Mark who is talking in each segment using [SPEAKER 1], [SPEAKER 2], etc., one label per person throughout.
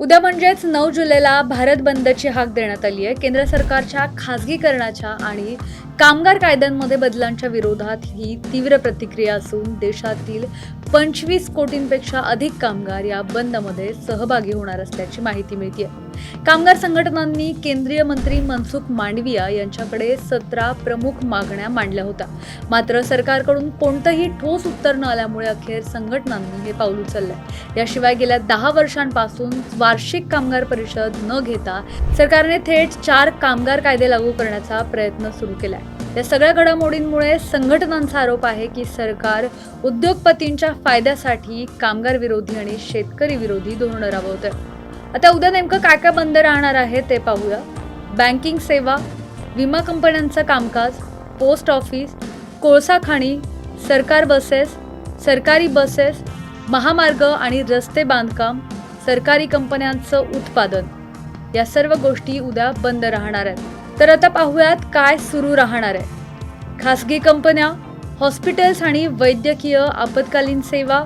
[SPEAKER 1] उद्या म्हणजेच नऊ जुलैला भारत बंदची हाक देण्यात आली आहे. केंद्र सरकारच्या खासगीकरणाच्या आणि कामगार कायद्यांमध्ये बदलांच्या विरोधात ही तीव्र प्रतिक्रिया असून देशातील पंचवीस कोटींपेक्षा अधिक कामगार या बंदमध्ये सहभागी होणार असल्याची माहिती मिळते कामगार संघटनांनी केंद्रीय मंत्री मनसुख मांडविया यांच्याकडे सतरा प्रमुख मागण्या मांडल्या होत्या. मात्र सरकारकडून कोणतंही ठोस उत्तर न आल्यामुळे अखेर संघटनांनी हे पाऊल उचललंय. याशिवाय गेल्या दहा वर्षांपासून वार्षिक कामगार परिषद न घेता सरकारने थेट चार कामगार कायदे लागू करण्याचा प्रयत्न सुरू केलाय. या सगळ्या घडामोडींमुळे संघटनांचा आरोप आहे की सरकार उद्योगपतींच्या फायद्यासाठी कामगार विरोधी आणि शेतकरी विरोधी धोरणं राबवतंय. आता उद्या नेमकं काय काय बंद राहणार आहे ते पाहूया. बँकिंग सेवा विमा कंपन्यांचं कामकाज पोस्ट ऑफिस कोळसा खाणी सरकार बसेस सरकारी बसेस महामार्ग आणि रस्ते बांधकाम सरकारी कंपन्यांचं उत्पादन. या सर्व गोष्टी उद्या बंद राहणार आहेत. तर आता पाहूयात काय सुरू राहणार आहे. खासगी कंपन्या हॉस्पिटल्स आणि वैद्यकीय आपत्कालीन सेवा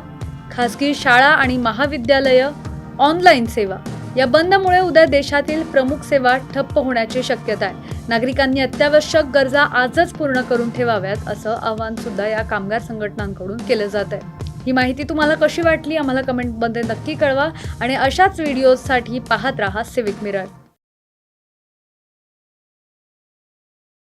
[SPEAKER 1] खासगी शाळा आणि महाविद्यालयं ऑनलाईन सेवा. या बंदमुळे उद्या देशातील प्रमुख सेवा ठप्प होण्याची शक्यता आहे. नागरिकांनी अत्यावश्यक गरजा आजच पूर्ण करून ठेवाव्यात असं आवाहन सुद्धा या कामगार संघटनांकडून केलं जात आहे. ही माहिती तुम्हाला कशी वाटली आम्हाला कमेंटमध्ये नक्की कळवा. आणि अशाच व्हिडिओजसाठी पाहत राहा सिविक मिरर